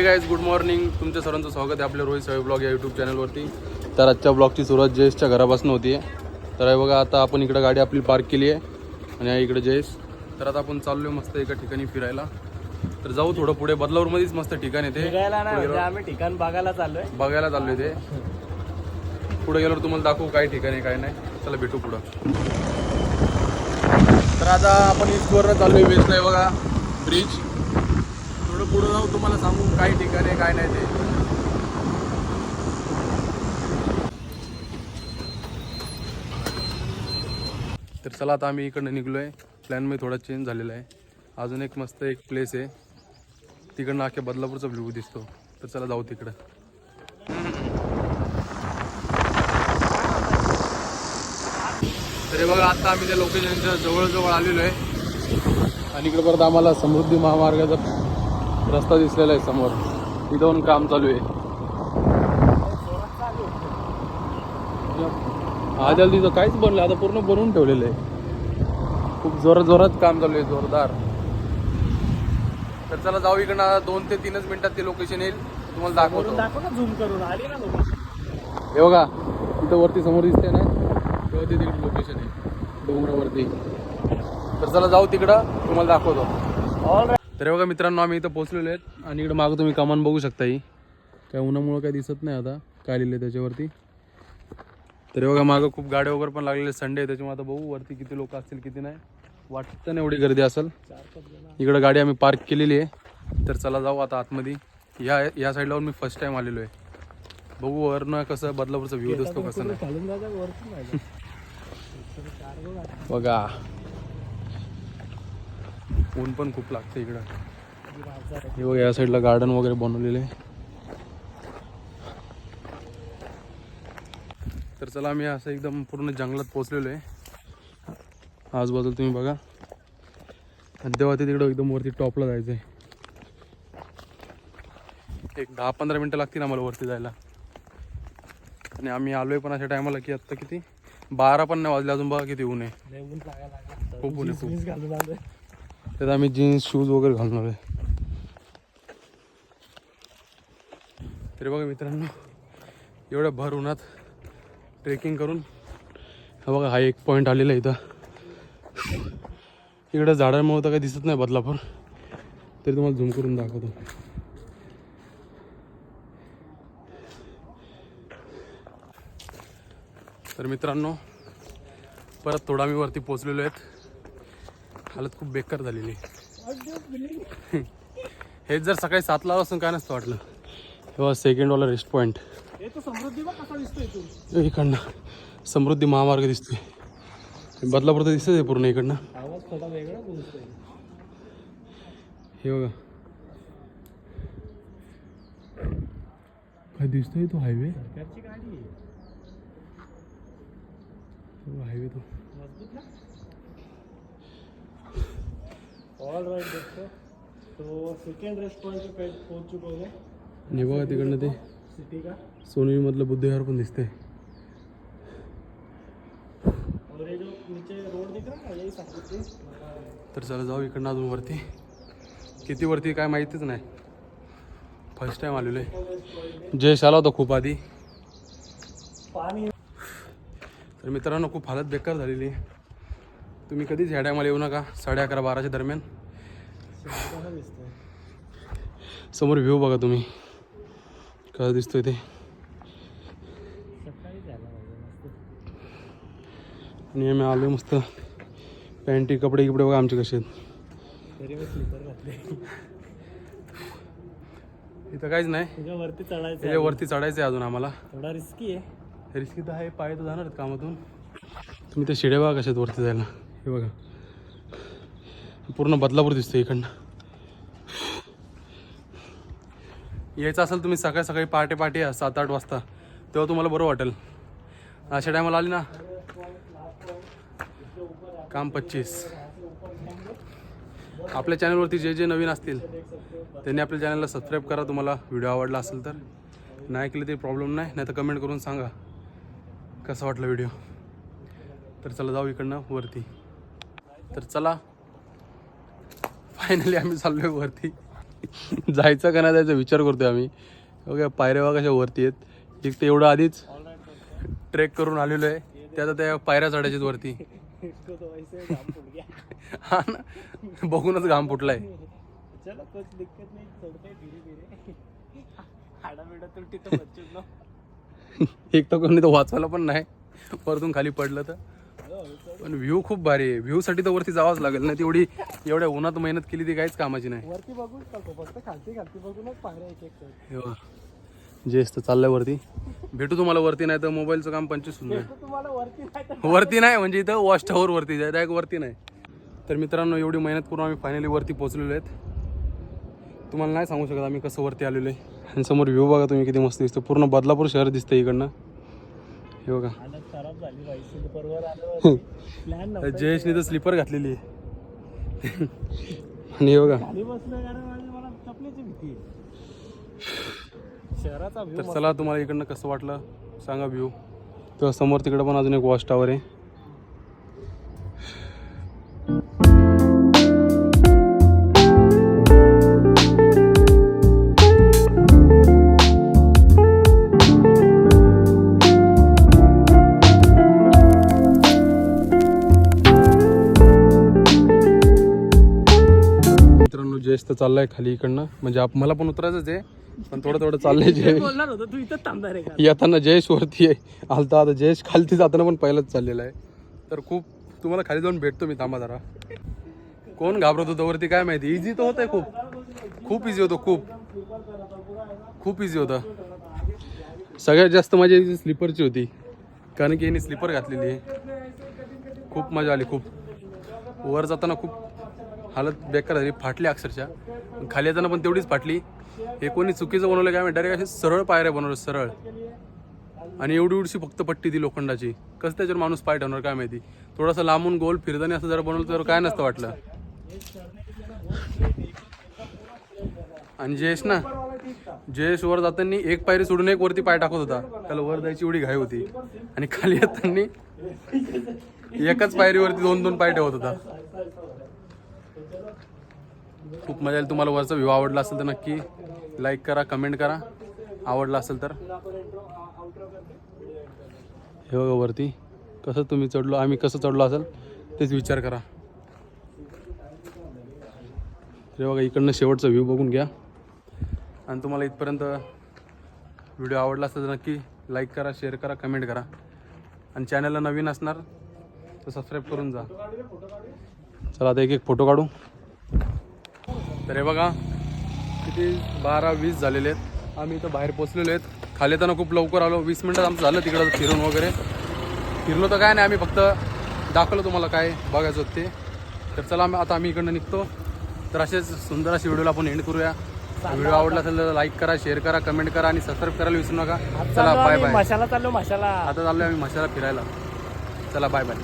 हे guys good morning तुमच्या सर्वांचं स्वागत आहे आपल्या रोहित सवय ब्लॉग या यूट्यूब चॅनलवरती तर आजच्या ब्लॉगची सुरुवात जयेशच्या घरापासून होती तर हे बघा आता आपण इकडं गाडी आपली पार्क केली आहे. आणि आहे इकडे जयेश. तर आता आपण चाललोय मस्त एका ठिकाणी फिरायला. तर जाऊ थोडं पुढे. बदलापूरमध्येच मस्त ठिकाण आहे ते. म्हणजे आम्ही ठिकाण बघायला चाललोय. बघायला चाललोय ते. पुढे गेल्यावर तुम्हाला दाखवू काय ठिकाण आहे काय नाही. चला भेटू पुढं. तर आता आपण ईस्टवरनं चाललोय वेस्टला आहे बघा. ब्रिज पुढं जाऊ तुम्हाला सांगू काय ठिकाण आहे काय नाही ते. तर चला आता आम्ही इकडनं निघलोय. आहे प्लॅनमध्ये थोडा चेंज झालेला आहे. अजून एक मस्त एक प्लेस आहे. तिकडनं अख्ख्या बदलापूरचा व्ह्यू दिसतो. तर चला जाऊ तिकडं. तरी बघा आता आम्ही त्या लोकेशनच्या जवळजवळ आलेलो आहे. आणि इकडे परत आम्हाला समृद्धी महामार्गाचा रस्ता दिसलेला आहे समोर. इथून काम चालू आहे. आज तिथं काहीच बनलं आता पूर्ण बनवून ठेवलेलं आहे. खूप जोरात जोरात काम चालू आहे जोरदार. तर चला जाऊ इकडनं आता दोन ते तीनच मिनिटात ते लोकेशन येईल. तुम्हाला दाखवतो. दाखव ना झूम करून. आली ना हे बघा तिथं वरती समोर दिसते ना? तेव्हा ते तिकडे लोकेशन आहे. डोंगरावरती. तर चला जाऊ तिकडं तुम्हाला दाखवतो. ऑल तर बघा मित्रांनो आम्ही इथं पोहोचलेलो आहेत आणि इकडे मागं तुम्ही कमान बघू शकता ही. काय उन्हामुळं काय दिसत नाही आता काय लिहिलं आहे त्याच्यावरती. तर बघा मागं खूप गाड्या वगैरे पण लागलेले संडे आहे त्याच्यामुळे आता बघू वरती किती लोक असतील किती नाही. वाटतं नाही एवढी गर्दी असेल. इकडं गाडी आम्ही पार्क केलेली आहे. तर चला जाऊ आता आतमध्ये. या या साईडला मी फर्स्ट टाइम आलेलो आहे. बघू वरनं कसं बदलापूरचा व्ह्यू दिसतो कसं नाही. बघा. ऊन पण खूप लागतं इकडं. हे बघा या साईडला गार्डन वगैरे बनवलेले. आहे तर चला आम्ही असं एकदम पूर्ण जंगलात पोहोचलेलो आहे. आजूबाजूला तुम्ही बघा. आणि तेव्हा ते तिकडं एकदम वरती टॉपला जायचं आहे एक दहा पंधरा मिनटं लागतील आम्हाला वरती जायला. आणि आम्ही आलोय पण अशा टायमाला की आत्ता किती? बारा पण नाही वाजले अजून बघा किती ऊन आहे. खूप ऊन आहे, खूप. त्यात आम्ही जीन्स शूज वगैरे घालणार आहे. तरी बघा मित्रांनो एवढ्या भर उन्हात ट्रेकिंग करून हा बघा हा एक पॉईंट आलेला आहे इथं. इकडं झाडांमुळे तर काही दिसत नाही बदलापूर. तरी तुम्हाला झूम करून दाखवतो. तर मित्रांनो परत थोडा मी वरती पोचलेलो आहेत. हालत खूप बेकार झालेली. हेच जर सकाळी सातला असून काय नसतं वाटलं. तेव्हा सेकंड वाला रेस्ट पॉईंट हे दिसतो इकडनं. समृद्धी महामार्ग दिसतोय. बदलापूर तर दिसतंय पूर्ण इकडनं. हे बघा. काय दिसतोय तो हायवे हायवे तो मजबूत ना ऑल दोस्तों तो सेकंड रेस्ट पॉइंट पे पहुंच चुके हैं आणि हे बघा तिकडनं ते सिटी का सोनवीमधलं बुद्धविहार पण दिसतंय और ये जो नीचे रोड दिख रहा है ना यही समृद्धि तर चला जाऊ इकडनं अजून वरती। किती वरती काय माहितीच नाही. फर्स्ट टाइम आलेलो आहे जयश आला होता खूप आधी. पाणी तर मित्रांनो खूप हालत बेकार झालेली आहे. तुम्ही कधीच ह्या टायमाला येऊ नका. साडे अकरा बाराच्या दरम्यान. समोर व्ह्यू बघा तुम्ही. कसं दिसतोय ते? आणि आम्ही आलो मस्त. पॅन्टी कपडे गिपडे बघा आमचे कसे आहेत. इथं काहीच नाही. वरती चढायचं वरती चढायचं आहे अजून आम्हाला. थोडा रिस्की आहे. रिस्की तर आहे पाय तर जाणार कामातून. तुम्ही ते शिडे बघा कशात वरती जायला. हे बघा. पूर्ण बदलापूर दिसतो इकडनं. यायचं असेल तुम्ही सकाळी सकाळी पहाटे पहाटे या सात आठ वाजता तेव्हा तुम्हाला बरं वाटेल. अशा टायमाला आली ना? काम पच्चीस. आपल्या चॅनलवरती जे जे नवीन असतील त्यांनी आपल्या चॅनलला सबस्क्राईब करा. तुम्हाला व्हिडिओ आवडला असेल तर. नाही केलं तरी प्रॉब्लेम नाही नाही तर कमेंट करून सांगा. कसा वाटलं व्हिडिओ तर चला जाऊ इकडनं वरती. तर चला फायनली आम्ही चाललोय वरती. जायचं का नाही जायचा विचार करतोय आम्ही. बघा पायऱ्या बघा कशा वरती आहेत. एक तर एवढं आधीच ट्रेक करून आलेलो आहे. त्या आता त्या पायऱ्या चढायच्यात वरती. तो ही हा ना. बघूनच घाम फुटलाय. हैं तो एक तर कोणी तर वाचवायला पण नाही. वरतून खाली पडलं तर. पण व्ह्यू खूप भारी आहे. व्ह्यू साठी तर वरती जावंच लागेल. ना तेवढी एवढ्या उन्हात मेहनत केली ती काहीच कामाची नाही. वरती बघूच नको फक्त खालती खालती बघूनच पायऱ्या एक एक. जेस तर चाललंय वरती. भेटू तुम्हाला वरती नाही तर मोबाईलचं काम पंचवीस तुम्हाला वरती नाही तर वरती नाही म्हणजे इथं वॉच टॉवर वरती जाय डायरेक्ट वरती नाही. तर मित्रांनो एवढी मेहनत करून आम्ही फायनली वरती पोहोचलेलो आहेत. तुम्हाला नाही सांगू शकत आम्ही कसं वरती आलेलो आहे. आणि समोर व्ह्यू बघा तुम्ही किती मस्त दिसतं. पूर्ण बदलापूर शहर दिसतं इकडनं. हे बघा. जयेशने तर स्लीपर घातलेली आहे. आणि हे बघा. तर चला तुम्हाला इकडनं कसं वाटलं? सांगा व्ह्यू तेव्हा समोर तिकडं पण अजून एक वॉच टॉवर आहे. जयेश तर चाललाय खाली इकडनं. म्हणजे आप- मला पण उतरायचंच आहे पण थोडं थोडं चाललंय जयेश. बोलणार होतो तू इथं थांबणार आहे का? येताना जयेश वरती आहे. आलता आता जयेश खालती जाताना पण पहिलाच चाललेला आहे. तर खूप तुम्हाला खाली जाऊन भेटतो मी थांबा जरा. कोण घाबरत होतं वरती काय माहिती? इझी तर होतंय खूप. खूप इझी होतं खूप. खूप इझी होतं. सगळ्यात जास्त मजा इथे स्लीपरची होती. कारण की यांनी स्लीपर घातलेली आहे. खूप मजा आली खूप. वर जाताना खूप हालत बेकार झाली फाटली अक्षरशः. खाली येताना पण तेवढीच फाटली. हे कोणी चुकीचं बनवलं काय डायरेक्ट असे सरळ पायऱ्या बनवलं सरळ. आणि एवढी एवढीशी फक्त पट्टी ती लोखंडाची. कसं त्याच्यावर माणूस पाय ठेवणार काय माहिती? थोडासा लांबून गोल फिरताना असं जरा बनवलं तर काय नसतं वाटलं. आणि जयेश ना जयेश वर जाताना एक पायरी सोडून एक वरती पाय टाकत होता. त्याला वर जायची एवढी घाई होती. आणि खाली येताना एकाच पायरीवरती दोन दोन पाय ठेवत होता. खूप मजा येईल तुम्हाला वरचा व्ह्यू आवडला असेल तर नक्की लाईक करा कमेंट करा. आवडला असेल तर. हे बघा वरती. कसं तुम्ही चढलो आम्ही कसं चढलो असेल तेच विचार करा. हे बघा इकडनं शेवटचा व्ह्यू बघून घ्या. आणि तुम्हाला इथपर्यंत व्हिडिओ आवडला असेल तर नक्की लाईक करा शेअर करा कमेंट करा. आणि चॅनलला नवीन असणार तर सबस्क्राईब करून जा. चला आता एक एक फोटो काढू. तर हे बघा किती बारा वीस झालेले आहेत. आम्ही इथं बाहेर पोचलेलो आहेत. खाली येताना खूप लवकर आलो. वीस मिनटात आमचं झालं तिकडं फिरून वगैरे. फिरलो तर काय नाही आम्ही फक्त दाखवलं तुम्हाला काय बघायचं होतं ते. तर चला आम्ही आता आम्ही इकडनं निघतो. तर असेच सुंदर असे व्हिडिओला आपण एंड करूया. व्हिडिओ आवडला असेल तर लाईक करा शेअर करा कमेंट करा आणि सबस्क्राईब करायला विसरू नका. चला बाय बाय मशाला चाललो मशाला. आता चाललोय आम्ही मशाला फिरायला. चला बाय बाय